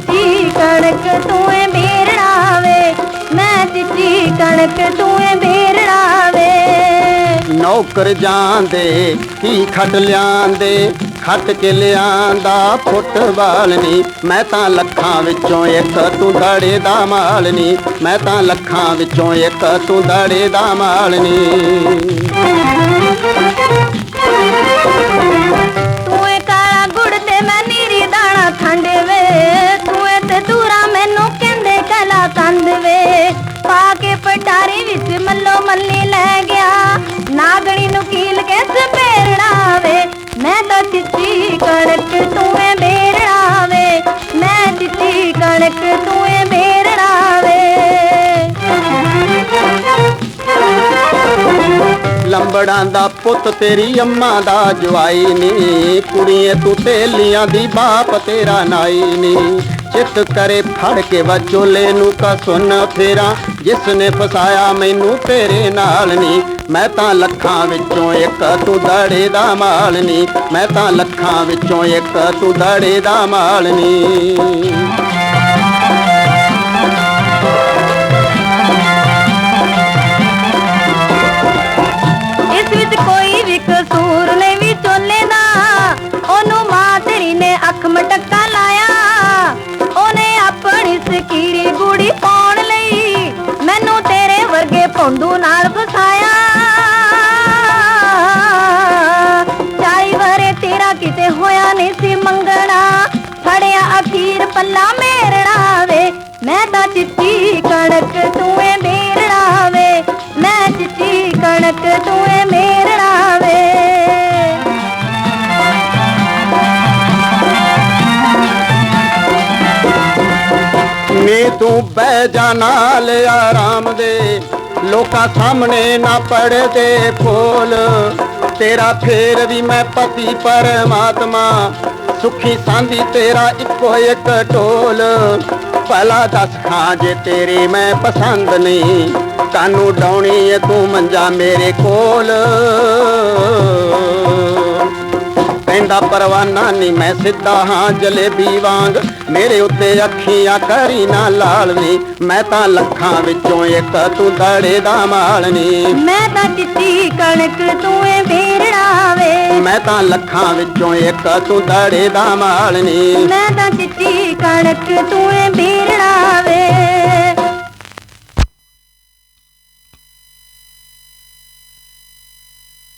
ਮੈਂ ਕਣਕ ਤੂੰ ਏ ਬੇਰੜਾ ਵੇ। ਮੈਂ ਚਿੱਟੀ ਕਣਕ ਤੂੰ ਏ ਬੇਰੜਾ ਵੇ। ਨੌਕਰ ਜਾਂਦੇ ਕੀ ਖੱਟ ਲਿਆਂਦੇ, ਖੱਟ ਕੇ ਲਿਆਂਦਾ ਫੁੱਟਬਾਲ ਨੀ। ਮੈਂ ਤਾਂ ਲੱਖਾਂ ਵਿੱਚੋਂ ਇੱਕ ਤੂੰ ਦਾੜੇ ਦਾ ਮਾਲ ਨੀ। ਮੈਂ ਤਾਂ ਲੱਖਾਂ ਵਿੱਚੋਂ ਇੱਕ ਤੂੰ ਦਾੜੇ ਦਾ ਮਾਲ ਨੀ। ਪਾ ਕੇ ਪਟਾਰੀ ਵਿੱਚ ਮੱਲੋ ਮੱਲੀ ਲੈ ਗਿਆ। ਨਾਗਣੀ ਨੂੰ ਕੀਲ ਕੇ ਸਪੇਰਣਾ ਵੇ ਮੈਂ ਤਾਂ ਚਿੱਟੀ ਕਣਕ ਤੂੰ ਏ ਬੇਰਣਾ ਵੇ ਮੈਂ ਚਿੱਟੀ ਕਣਕ ਤੂੰ ਏ ਬੇਰਣਾ ਵੇ ਲੰਬੜਾਂ ਦਾ ਪੁੱਤ ਤੇਰੀ ਅੰਮਾ ਦਾ ਜਵਾਈ ਨੀ। ਕੁੜੀਏ ਤੂੰ ਤੇਲੀਆਂ ਦੀ ਬਾਪ ਤੇਰਾ ਨਾਈ ਨੀ। ਚਿੱਤ ਕਰੇ ਫੜ ਕੇ ਵਚੋਲੇ ਨੂੰ ਕਾ ਸੁਣ ਫੇਰਾ, ਜਿਸ ਨੇ ਫਸਾਇਆ ਮੈਨੂੰ ਤੇਰੇ ਨਾਲ ਨੀ। ਮੈਂ ਤਾਂ ਲੱਖਾਂ ਵਿੱਚੋਂ ਇੱਕ ਤੂੰ ਦਾੜੇ ਦਾ ਮਾਲ ਨੀ। ਮੈਂ ਤਾਂ ਲੱਖਾਂ ਵਿੱਚੋਂ ਇੱਕ ਤੂੰ ਦਾੜੇ ਦਾ ਮਾਲ ਨੀ। ਕਸੂਰ ਨਹੀਂ ਵੀ ਚੋਲੇ ਦਾ। ਉਹਨੂੰ ਮਾਂ ਤੇਰੀ ਨੇ ਅੱਖ ਮਟਕਾ ਲਾ ਸਕੀਰੀ ਪਾਉਣ ਲਈ ਮੈਨੂੰ ਤੇਰੇ ਵਰਗੇ ਪੌਂਡੂ ਨਾਲ ਫਸਾਇਆ ਚਾਈ ਵਰੇ ਤੇਰਾ ਕਿਤੇ ਹੋਇਆ ਨਹੀਂ ਸੀ ਮੰਗਣਾ। ਫੜਿਆ ਅਖੀਰ ਪੱਲਾ ਮੇਰਣਾ ਵੇ ਮੈਂ ਤਾਂ ਚਿੱਟੀ ਕਣਕ ਤੂੰ ਏ ਮੇਰਣਾ ਵੇ ਮੈਂ ਚਿੱਟੀ ਕਣਕ ਤੂੰ ਏ ਮੇਰਣਾ ਵੇ ਤੂੰ ਬਹਿ ਜਾ ਨਾਲ ਆਰਾਮ ਦੇ। ਲੋਕਾਂ ਸਾਹਮਣੇ ਨਾ ਪੜਦੇ ਫੋਲ। ਤੇਰਾ ਫੇਰ ਵੀ ਮੈਂ ਪਤੀ ਪਰਮਾਤਮਾ। ਸੁਖੀ ਸਾਂਦੀ ਤੇਰਾ ਇੱਕੋ ਇੱਕ ਢੋਲ। ਭਲਾ ਦੱਸ ਖਾਂ ਜੇ ਤੇਰੀ ਮੈਂ ਪਸੰਦ ਨਹੀਂ। ਕਾਨੂੰ ਡਾਉਣੀ ਏ ਤੂੰ ਮੰਜਾ ਮੇਰੇ ਕੋਲ। ਪਰਵਾਨਾ ਨਹੀਂ ਮੈਂ ਸਿੱਧਾ ਹਾਂ ਜਲੇਬੀ ਵਾਂਗ। ਮੇਰੇ ਉੱਤੇ ਅੱਖੀਆਂ ਕਰੀ ਨਾ ਲਾਲ ਨੀ ਮੈਂ ਤਾਂ ਲੱਖਾਂ ਵਿੱਚੋਂ ਇੱਕ ਤੂੰ ਦਾੜੇ ਦਾ ਮਾਲ ਨੀ। ਮੈਂ ਤਾਂ ਚਿੱਟੀ ਕਣਕ ਤੂੰ ਏ ਮੇਰਣਾ ਵੇ। ਮੈਂ ਤਾਂ ਲੱਖਾਂ ਵਿੱਚੋਂ ਇੱਕ ਤੂੰ ਦਾੜੇ ਦਾ ਮਾਲ ਨੀ। ਮੈਂ ਤਾਂ ਚਿੱਟੀ ਕਣਕ ਤੂੰ ਏ ਮੇਰਣਾ ਵੇ।